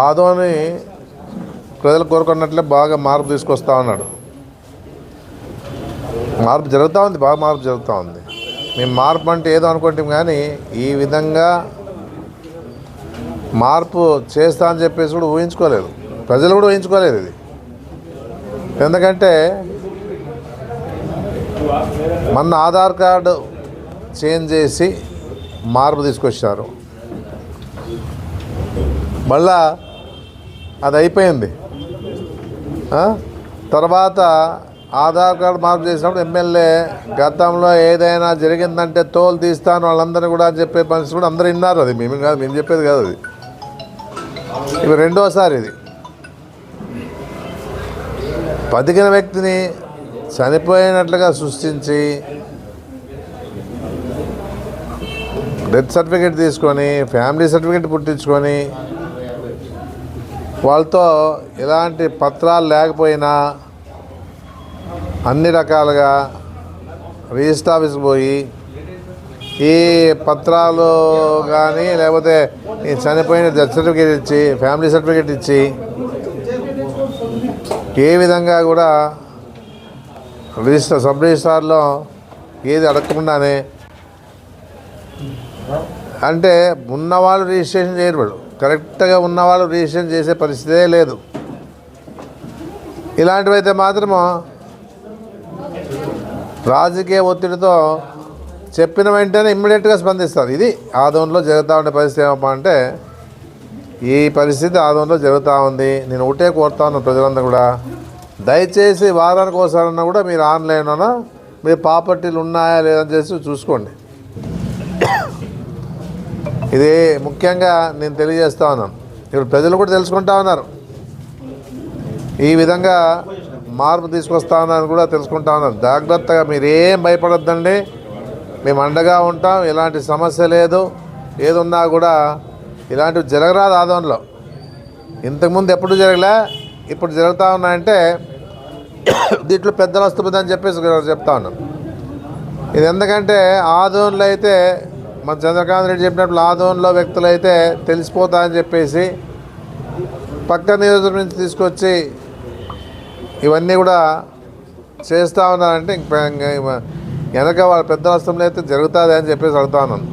ఆదోని ప్రజలు కోరుకున్నట్లే బాగా మార్పు తీసుకొస్తా ఉన్నాడు మార్పు జరుగుతూ ఉంది బాగా మార్పు జరుగుతూ ఉంది. మేము మార్పు అంటే ఏదో అనుకుంటాం కానీ ఈ విధంగా మార్పు చేస్తా అని చెప్పేసి కూడా ఊహించుకోలేదు. ప్రజలు కూడా ఊహించుకోలేదు ఇది. ఎందుకంటే మన ఆధార్ కార్డు చేంజ్ చేసి మార్పు తీసుకొచ్చారు. మళ్ళా అది అయిపోయింది. తర్వాత ఆధార్ కార్డు మార్పు చేసినప్పుడు ఎమ్మెల్యే గతంలో ఏదైనా జరిగిందంటే తోలు తీస్తాను వాళ్ళందరినీ కూడా అని చెప్పే పరిస్థితి కూడా అందరూ విన్నారు అది. మేము కాదు మేము చెప్పేది కాదు అది. ఇవి రెండోసారి ఇది. బతికిన వ్యక్తిని చనిపోయినట్లుగా సృష్టించి డెత్ సర్టిఫికేట్ తీసుకొని ఫ్యామిలీ సర్టిఫికేట్ పుట్టించుకొని వాళ్ళతో ఎలాంటి పత్రాలు లేకపోయినా అన్ని రకాలుగా రిజిస్టర్ ఆఫీస్కి పోయి ఈ పత్రాలు కానీ లేకపోతే చనిపోయిన డెత్ సర్టిఫికేట్ ఇచ్చి ఫ్యామిలీ సర్టిఫికేట్ ఇచ్చి ఏ విధంగా కూడా రిజిస్టర్ సబ్ రిజిస్టార్లో ఏది అడగకుండానే అంటే ఉన్నవాళ్ళు రిజిస్ట్రేషన్ చేయరు కరెక్ట్గా ఉన్నవాళ్ళు రిజిస్ట్రేషన్ చేసే పరిస్థితే లేదు. ఇలాంటివైతే మాత్రము రాజకీయ ఒత్తిడితో చెప్పిన వెంటనే ఇమ్మీడియట్గా స్పందిస్తారు. ఇది ఆదంలో జరుగుతూ ఉండే పరిస్థితి ఏమప్పా అంటే ఈ పరిస్థితి ఆదంలో జరుగుతూ ఉంది. నేను ఒకటే కోరుతా ఉన్నాను ప్రజలందరూ కూడా. దయచేసి వారానికి ఒకసారన్నా కూడా మీరు ఆన్లైన్లోనా మీ ప్రాపర్టీలు ఉన్నాయా లేదని చేసి చూసుకోండి. ఇది ముఖ్యంగా నేను తెలియజేస్తా ఉన్నాను ఇప్పుడు ప్రజలు కూడా తెలుసుకుంటా ఉన్నారు. ఈ విధంగా మార్పు తీసుకొస్తా ఉన్నారని కూడా తెలుసుకుంటా ఉన్నారు. జాగ్రత్తగా మీరేం భయపడద్దండి. భయపడొద్దండి మేము అండగా ఉంటాం. ఎలాంటి సమస్య లేదు. ఏదున్నా కూడా ఇలాంటివి జరగరాదు ఆదోన్లో ఇంతకుముందు ఎప్పుడు జరగలే ఇప్పుడు జరుగుతూ ఉన్నాయంటే దీంట్లో పెద్దలు వస్తుంది చెప్పేసి చెప్తా ఉన్నాం. ఇది ఎందుకంటే ఆదోన్లో అయితే మన చంద్రకాంత్ రెడ్డి చెప్పినప్పుడు ఆదోన్లో వ్యక్తులు అయితే తెలిసిపోతా అని చెప్పేసి పక్క నియోజకవర్గం నుంచి తీసుకొచ్చి ఇవన్నీ కూడా చేస్తూ ఉన్నారంటే ఇంకా వెనక వాళ్ళ పెద్ద నష్టంలో అయితే జరుగుతుంది అని చెప్పేసి అడుగుతా ఉన్నాను.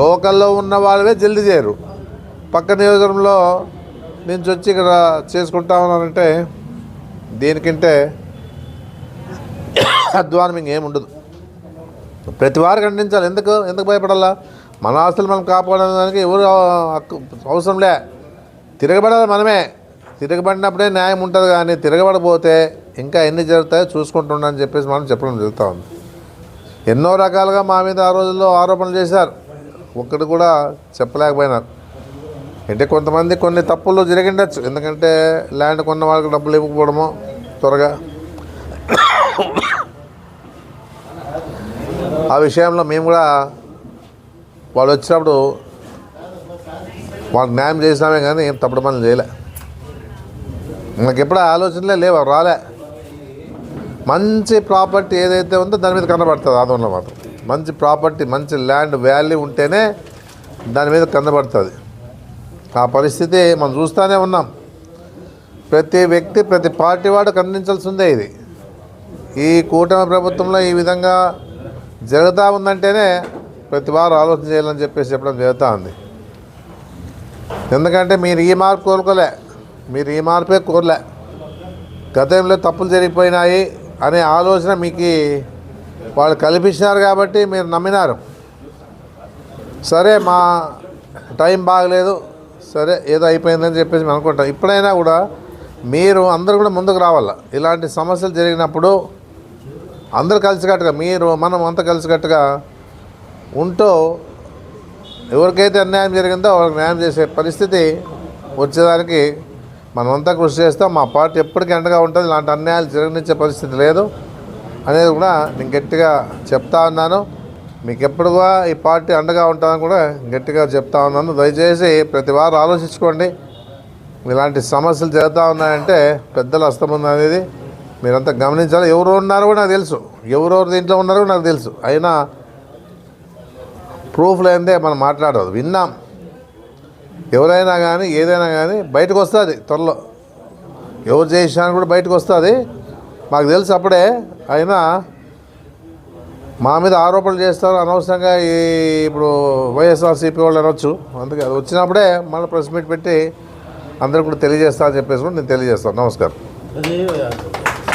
లోకల్లో ఉన్న వాళ్ళవే జల్దీ చేయరు. పక్క నియోజకవర్గంలో నుంచి వచ్చి ఇక్కడ చేసుకుంటా ఉన్నారంటే దీనికంటే అధ్వానం ఇంకేముండదు. ప్రతి వారు ఖండించాలి. ఎందుకు? ఎందుకు భయపడాలా? మన ఆస్తులు మనం కాపాడడానికి ఎవరు అవసరం అవసరంలే తిరగబడాలి మనమే. తిరగబడినప్పుడే న్యాయం ఉంటుంది కానీ తిరగబడపోతే ఇంకా ఎన్ని జరుగుతాయో చూసుకుంటుండని చెప్పేసి మనం చెప్పడం జరుగుతూ ఉంది. ఎన్నో రకాలుగా మా మీద ఆ రోజుల్లో ఆరోపణలు చేశారు. ఒక్కటి కూడా చెప్పలేకపోయినారు. అంటే కొంతమంది కొన్ని తప్పులు జరిగిండొచ్చు. ఎందుకంటే ల్యాండ్ కొన్న వాళ్ళకి డబ్బులు ఇవ్వకపోవడము త్వరగా. ఆ విషయంలో మేము కూడా వాళ్ళు వచ్చినప్పుడు వాళ్ళకి న్యాయం చేసినామే కానీ ఏం తప్పుడు పనులు చేయలే. నాకు ఎప్పుడు ఆలోచనలే లేవు రాలే. మంచి ప్రాపర్టీ ఏదైతే ఉందో దాని మీద కనబడుతుంది ఆదంలో మాత్రం. మంచి ప్రాపర్టీ మంచి ల్యాండ్ వాల్యూ ఉంటేనే దాని మీద కనబడుతుంది ఆ పరిస్థితి మనం చూస్తూనే ఉన్నాం. ప్రతి వ్యక్తి ప్రతి పార్టీ వాడు ఖండించాల్సిందే ఇది. ఈ కూటమి ప్రభుత్వంలో ఈ విధంగా జరుగుతూ ఉందంటేనే ప్రతి వారు ఆలోచన చేయాలని చెప్పేసి చెప్పడం జరుగుతూ ఉంది ఎందుకంటే మీరు ఈ మార్పు కోరుకోలే. మీరు ఈ మార్పే కోరలే. గతంలో తప్పులు జరిగిపోయినాయి అనే ఆలోచన మీకు వాళ్ళు కల్పించినారు కాబట్టి మీరు నమ్మినారు. సరే మా టైం బాగలేదు. సరే ఏదో అయిపోయిందని చెప్పేసి మేము అనుకుంటాం. ఇప్పుడైనా కూడా మీరు అందరూ కూడా ముందుకు రావాల. ఇలాంటి సమస్యలు జరిగినప్పుడు అందరూ కలిసికట్టుగా మీరు మనం అంతా కలిసికట్టుగా ఉంటూ ఎవరికైతే అన్యాయం జరిగిందో వాళ్ళకి న్యాయం చేసే పరిస్థితి వచ్చేదానికి మనమంతా కృషి చేస్తాం. మా పార్టీ ఎప్పటికీ అండగా ఉంటుంది. ఇలాంటి అన్యాయాలు జరగనిచ్చే పరిస్థితి లేదు అనేది కూడా నేను గట్టిగా చెప్తా ఉన్నాను. మీకు ఎప్పుడుగా ఈ పార్టీ అండగా ఉంటుందని కూడా గట్టిగా చెప్తా ఉన్నాను. దయచేసి ప్రతి వారు ఆలోచించుకోండి. ఇలాంటి సమస్యలు జరుగుతూ ఉన్నాయంటే పెద్దల అస్తమం అనేది మీరంతా గమనించాలి. ఎవరు ఉన్నారో కూడా నాకు తెలుసు. ఎవరెవరు దీంట్లో ఉన్నారో నాకు తెలుసు. అయినా ప్రూఫ్ లేదే మనం మాట్లాడదు విన్నాం. ఎవరైనా కానీ ఏదైనా కానీ బయటకు వస్తుంది త్వరలో. ఎవరు చేసినా కూడా బయటకు వస్తుంది మాకు తెలుసు అప్పుడే అయినా మా మీద ఆరోపణలు చేస్తారు. అనవసరంగా ఈ ఇప్పుడు వైఎస్ఆర్సీపీ వాళ్ళు అనొచ్చు. అందుకే అది వచ్చినప్పుడే మళ్ళీ ప్రెస్ మీట్ పెట్టి అందరికి కూడా తెలియజేస్తా అని చెప్పేసి కూడా నేను తెలియజేస్తాను. నమస్కారం.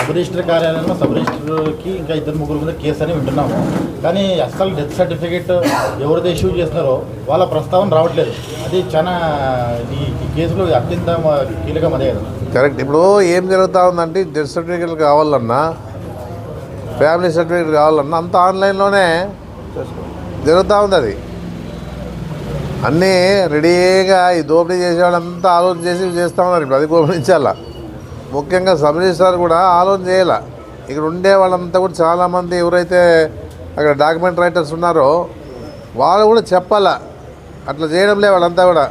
సబ్ రిజిస్టర్ కార్యాలయంలో సబ్ రిజిస్టర్కి ఇంకా ఇద్దరు ముగ్గురు మీద కేసు అని వింటున్నాము. కానీ అసలు డెత్ సర్టిఫికేట్ ఎవరైతే ఇష్యూ చేస్తున్నారో వాళ్ళ ప్రస్తావన రావట్లేదు. అది చాలా ఈ కేసులో అత్యంత కీలకం అదే కదా. కరెక్ట్. ఇప్పుడు ఏం జరుగుతూ ఉందంటే డెత్ సర్టిఫికేట్ కావాలన్నా ఫ్యామిలీ సర్టిఫికేట్ కావాలన్నా అంత ఆన్లైన్లోనే జరుగుతూ ఉంది అది. అన్నీ రెడీగా ఈ దోపిడీ చేసే వాళ్ళంతా ఆలోచన చేసి చేస్తూ ఉన్నారు ఇప్పుడు. అది గమనించాల? ముఖ్యంగా సబ్ రిజిస్ట్రార్ కూడా ఆలోచన చేయాల. ఇక్కడ ఉండే వాళ్ళంతా కూడా చాలామంది ఎవరైతే అక్కడ డాక్యుమెంట్ రైటర్స్ ఉన్నారో వాళ్ళు కూడా చెప్పాలా. అట్లా చేయడంలే వాళ్ళంతా కూడా.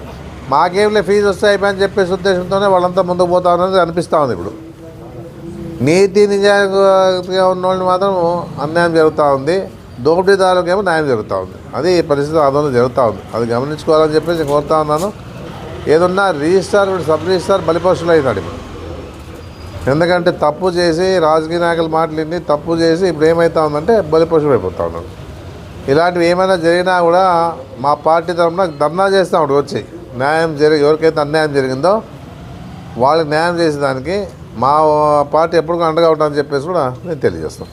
మాకేంలే ఫీజు వస్తే అని చెప్పేసి ఉద్దేశంతోనే వాళ్ళంతా ముందుకు పోతా ఉన్నది అనిపిస్తూ ఉంది ఇప్పుడు. నీతి నిజాయితీగా ఉన్న వాళ్ళని మాత్రం అన్యాయం జరుగుతూ ఉంది. దోపిడీదారులకు న్యాయం జరుగుతూ ఉంది. అది పరిస్థితి ఆందోళన జరుగుతూ ఉంది. అది గమనించుకోవాలని చెప్పేసి కోరుతా ఉన్నాను. ఏదన్నా రిజిస్టార్ సబ్ రిజిస్టార్ బలిపశులు అయినాడు ఇప్పుడు. ఎందుకంటే తప్పు చేసి రాజకీయ నాయకులు మాట్లాడి తప్పు చేసి ఇప్పుడు ఏమవుతా ఉందంటే బలిపశులు అయిపోతా ఉన్నాడు. ఇలాంటివి ఏమైనా జరిగినా కూడా మా పార్టీ తరఫున ధర్నా చేస్తాం అప్పుడు వచ్చి. న్యాయం జరిగి ఎవరికైతే అన్యాయం జరిగిందో వాళ్ళకి న్యాయం చేసేదానికి మా పార్టీ ఎప్పుడు అండగా ఉంటామని చెప్పేసి కూడా నేను తెలియజేస్తాను.